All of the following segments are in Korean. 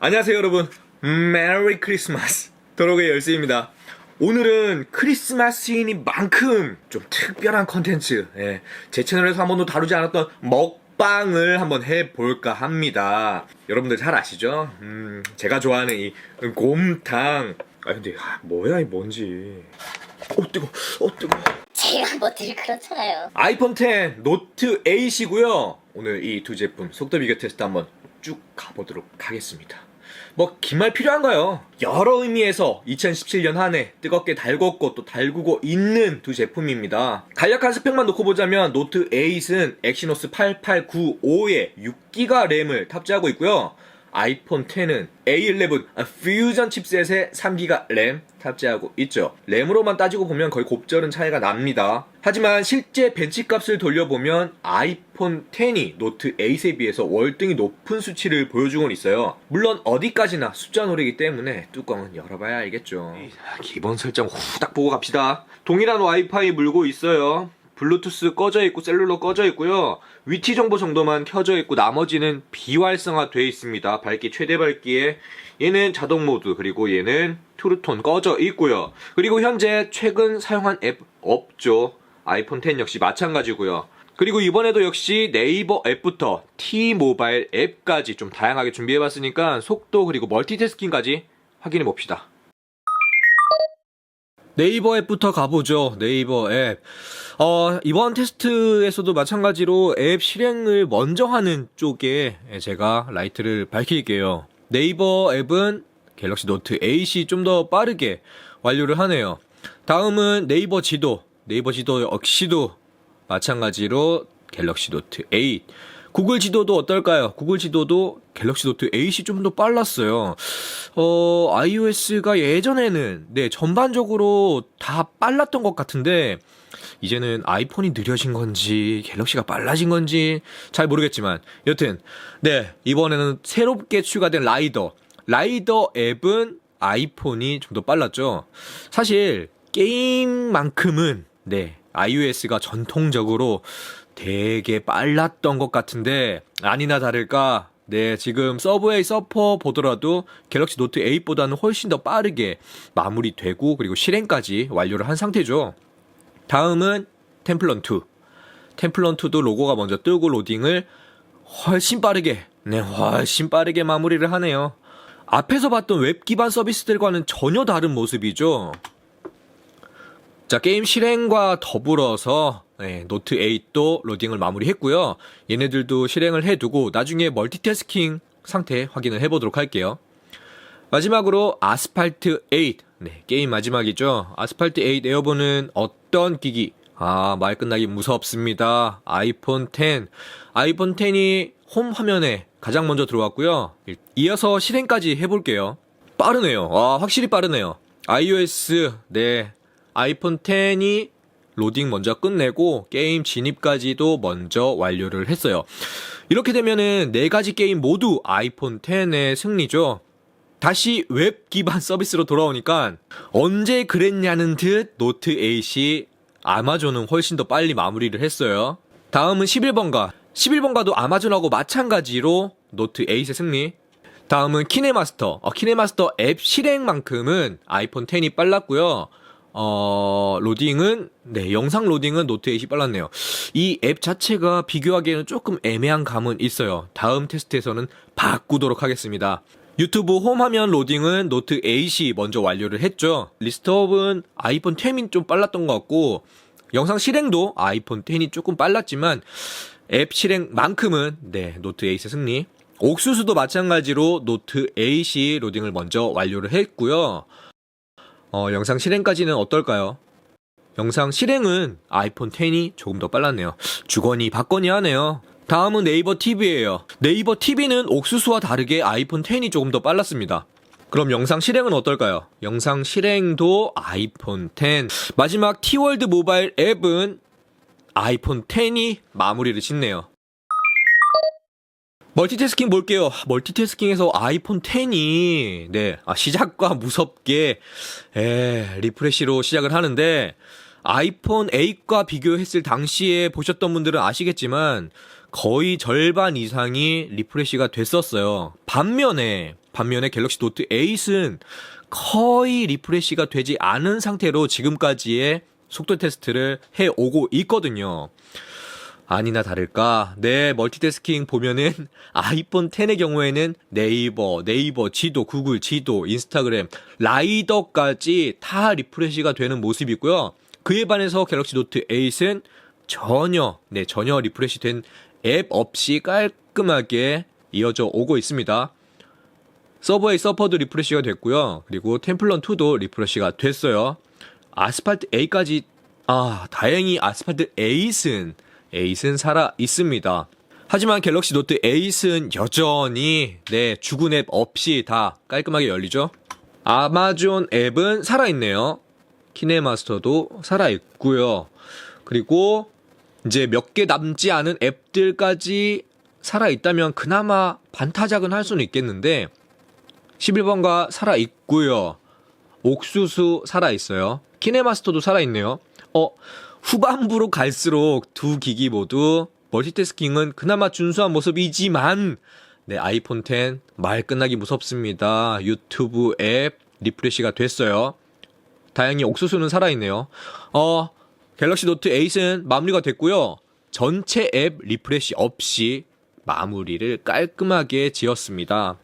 안녕하세요 여러분. 메리 크리스마스. 도로의 열쇠입니다. 오늘은 크리스마스이니 만큼 좀 특별한 컨텐츠 예, 제 채널에서 한 번도 다루지 않았던 먹방을 한번 해볼까 합니다. 여러분들 잘 아시죠? 음, 제가 좋아하는 이 곰탕. 아 근데 아, 뭐야 이 뭔지. 어 뜨거 어 뜨거. 제가 뭐늘 그렇잖아요. 아이폰 10 노트 8이고요. 오늘 이 두 제품 속도 비교 테스트 한번 쭉 가보도록 하겠습니다. 뭐긴말 필요한가요? 여러 의미에서 2017년 한 해 뜨겁게 달궜고 또 달구고 있는 두 제품입니다. 간략한 스펙만 놓고 보자면 노트 8은 엑시노스 8895에 6기가 램을 탑재하고 있고요. 아이폰 10은 A11 퓨전 칩셋에 3기가 램 탑재하고 있죠. 램으로만 따지고 보면 거의 곱절은 차이가 납니다. 하지만 실제 벤치값을 돌려보면 아이폰 10이 노트 8에 비해서 월등히 높은 수치를 보여주곤 있어요. 물론 어디까지나 숫자 놀이기 때문에 뚜껑은 열어봐야 알겠죠. 기본 설정 후딱 보고 갑시다. 동일한 와이파이 물고 있어요. 블루투스 꺼져 있고 셀룰러 꺼져 있고요. 위치 정보 정도만 켜져 있고 나머지는 비활성화 되어 있습니다. 밝기 최대 밝기에 얘는 자동 모드 그리고 얘는 트루톤 꺼져 있고요. 그리고 현재 최근 사용한 앱 없죠. 아이폰 10 역시 마찬가지고요. 그리고 이번에도 역시 네이버 앱부터 T-모바일 앱까지 좀 다양하게 준비해봤으니까 속도 그리고 멀티태스킹까지 확인해 봅시다. 네이버 앱부터 가보죠. 네이버 앱. 어, 이번 테스트에서도 마찬가지로 앱 실행을 먼저 하는 쪽에 제가 라이트를 밝힐게요. 네이버 앱은 갤럭시 노트 8이 좀 더 빠르게 완료를 하네요. 다음은 네이버 지도. 네이버 지도 역시도 마찬가지로 갤럭시 노트 8. 구글 지도도 어떨까요? 구글 지도도 갤럭시 노트 8이 좀 더 빨랐어요. 어, iOS가 예전에는, 네, 전반적으로 다 빨랐던 것 같은데, 이제는 아이폰이 느려진 건지, 갤럭시가 빨라진 건지, 잘 모르겠지만, 여튼, 네, 이번에는 새롭게 추가된 라이더. 라이더 앱은 아이폰이 좀 더 빨랐죠. 사실, 게임만큼은, 네, iOS가 전통적으로 되게 빨랐던 것 같은데 아니나 다를까 네 지금 서브웨이 서퍼 보더라도 갤럭시 노트 8보다는 훨씬 더 빠르게 마무리되고 그리고 실행까지 완료를 한 상태죠. 다음은 템플런 2 템플런 2도 로고가 먼저 뜨고 로딩을 훨씬 빠르게 네 훨씬 빠르게 마무리를 하네요. 앞에서 봤던 웹 기반 서비스들과는 전혀 다른 모습이죠 자, 게임 실행과 더불어서 네, 노트 8도 로딩을 마무리했고요. 얘네들도 실행을 해두고 나중에 멀티태스킹 상태 확인을 해보도록 할게요. 마지막으로 아스팔트 8. 네, 게임 마지막이죠. 아스팔트 8 에어본은 어떤 기기? 아, 말 끝나기 무섭습니다. 아이폰 10. 아이폰 10이 홈 화면에 가장 먼저 들어왔고요. 이어서 실행까지 해볼게요. 빠르네요. 아, 확실히 빠르네요. iOS, 네. 아이폰 10이 로딩 먼저 끝내고 게임 진입까지도 먼저 완료를 했어요. 이렇게 되면은 네 가지 게임 모두 아이폰 10의 승리죠. 다시 웹 기반 서비스로 돌아오니까 언제 그랬냐는 듯 노트 8이 아마존은 훨씬 더 빨리 마무리를 했어요. 다음은 11번가. 11번가도 아마존하고 마찬가지로 노트 8의 승리. 다음은 키네마스터. 어, 키네마스터 앱 실행만큼은 아이폰 10이 빨랐고요. 어, 로딩은, 네, 영상 로딩은 노트 8이 빨랐네요. 이 앱 자체가 비교하기에는 조금 애매한 감은 있어요. 다음 테스트에서는 바꾸도록 하겠습니다. 유튜브 홈 화면 로딩은 노트 8이 먼저 완료를 했죠. 리스트업은 아이폰 10이 좀 빨랐던 것 같고, 영상 실행도 아이폰 10이 조금 빨랐지만, 앱 실행만큼은, 네, 노트 8의 승리. 옥수수도 마찬가지로 노트 8이 로딩을 먼저 완료를 했고요. 어, 영상 실행까지는 어떨까요? 영상 실행은 아이폰 10이 조금 더 빨랐네요. 주거니 받거니 하네요. 다음은 네이버 TV예요. 네이버 TV는 옥수수와 다르게 아이폰 10이 조금 더 빨랐습니다. 그럼 영상 실행은 어떨까요? 영상 실행도 아이폰 10. 마지막 티월드 모바일 앱은 아이폰 10이 마무리를 짓네요. 멀티태스킹 볼게요. 멀티태스킹에서 아이폰 10이 네 아, 시작과 무섭게 에, 리프레시로 시작을 하는데 아이폰 8과 비교했을 당시에 보셨던 분들은 아시겠지만 거의 절반 이상이 리프레시가 됐었어요. 반면에 반면에 갤럭시 노트 8은 거의 리프레시가 되지 않은 상태로 지금까지의 속도 테스트를 해 오고 있거든요. 아니나 다를까 내 멀티태스킹 보면은 아이폰 10의 경우에는 네이버, 네이버 지도, 구글 지도, 인스타그램, 라이더까지 다 리프레시가 되는 모습이고요. 그에 반해서 갤럭시 노트 8은 전혀 네 전혀 리프레시 된 앱 없이 깔끔하게 이어져 오고 있습니다. 서버의 서퍼도 리프레시가 됐고요. 그리고 템플런 2도 리프레시가 됐어요. 아스팔트 8까지 아 다행히 아스팔트 8은 8은 살아 있습니다. 하지만 갤럭시 노트 8은 여전히 네 죽은 앱 없이 다 깔끔하게 열리죠. 아마존 앱은 살아 있네요. 키네마스터도 살아 있고요. 그리고 이제 몇 개 남지 않은 앱들까지 살아 있다면 그나마 반타작은 할 수는 있겠는데 11번가 살아 있고요. 옥수수 살아 있어요. 키네마스터도 살아 있네요. 어, 후반부로 갈수록 두 기기 모두 멀티태스킹은 그나마 준수한 모습이지만 네, 아이폰 10 말 끝나기 무섭습니다. 유튜브 앱 리프레시가 됐어요. 다행히 옥수수는 살아있네요. 어, 갤럭시 노트 8은 마무리가 됐고요. 전체 앱 리프레시 없이 마무리를 깔끔하게 지었습니다.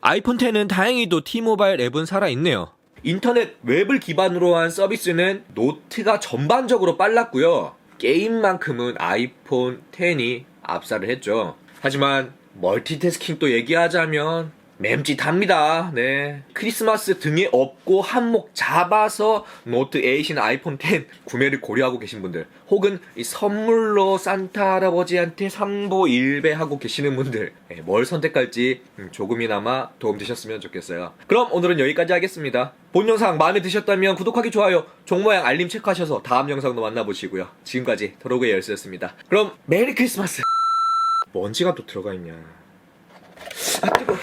아이폰 10은 다행히도 T모바일 앱은 살아있네요. 인터넷 웹을 기반으로 한 서비스는 노트가 전반적으로 빨랐고요. 게임만큼은 아이폰 10이 압살을 했죠. 하지만 멀티태스킹 또 얘기하자면 맴짓합니다. 네. 크리스마스 등에 업고 한몫 잡아서 노트 8이나 아이폰 10 구매를 고려하고 계신 분들 혹은 이 선물로 산타 할아버지한테 삼보 일배하고 계시는 분들 네, 뭘 선택할지 음, 조금이나마 도움되셨으면 좋겠어요. 그럼 오늘은 여기까지 하겠습니다. 본 영상 마음에 드셨다면 구독하기 좋아요 종 모양 알림 체크하셔서 다음 영상도 만나보시고요. 지금까지 더로그의 열쇠였습니다. 그럼 메리 크리스마스 먼지가 또 들어가 있냐 아 뜨거